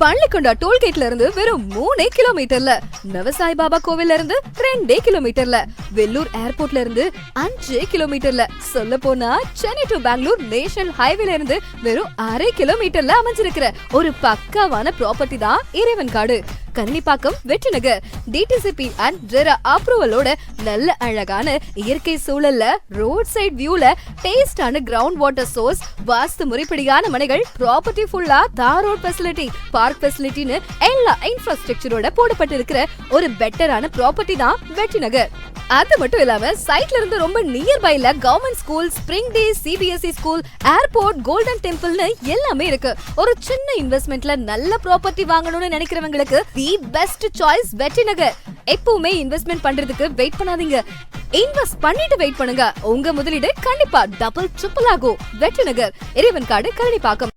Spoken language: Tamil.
பள்ளிக்கொண்டா டோல்கேட்ல இருந்து வெறும் மூணே கிலோமீட்டர்ல நவசாய் பாபா கோவில்ல இருந்து ரெண்டே கிலோமீட்டர்ல வெள்ளூர் ஏர்போர்ட்ல இருந்து அஞ்சு கிலோமீட்டர்ல. சொல்ல போனா சென்னை டு பெங்களூர் நேஷனல் ஹைவேல இருந்து வெறும் அரை கிலோமீட்டர்ல அமைஞ்சிருக்கிற ஒரு பக்காவான ப்ராப்பர்ட்டி தான் இறைவன் காடு. கன்னிப்பாக்கம் வெற்றி நகர் டிடிசிபி அண்ட் ஜெரா அப்ரூவலோட நல்ல அழகான இயற்கை சூழல்ல ரோட் சைட் வியூல டேஸ்டான கிரவுண்ட் வாட்டர் சோர்ஸ் வாஸ்து முறைப்படியான மனைகள் ப்ராப்பர்ட்டி ஃபுல்லா தார் ரோட் ஃபெசிலிட்டி பார்க் ஃபெசிலிட்டின்னு எல்லா இன்ஃப்ராஸ்ட்ரக்சரோட போடப்பட்டிருக்கிற ஒரு பெட்டரான ப்ராப்பர்ட்டி தான் வெற்றி நகர் அது மட்டும் இல்லாம சைட்ல இருந்து ரொம்ப near பைல government school spring day CBSE school airport golden டெம்பிள்னு எல்லாமே இருக்கு. ஒரு சின்ன இன்வெஸ்ட்மெண்ட்ல நல்ல ப்ராப்பர்ட்டி வாங்கணும்னு நினைக்கிறவங்களுக்கு தி பெஸ்ட் சாய்ஸ் வெற்றி நகர் எப்பவுமே இன்வெஸ்ட்மெண்ட் பண்றதுக்கு வெயிட் பண்ணாதீங்க. இன்வெஸ்ட் பண்ணிட்டு வெயிட் பண்ணுங்க. உங்க முதலீடு கண்டிப்பா டபுள் ட்ரிபிள் ஆகும். வெற்றி நகர் இறைவன் காடு கரணிப்பாக்கம்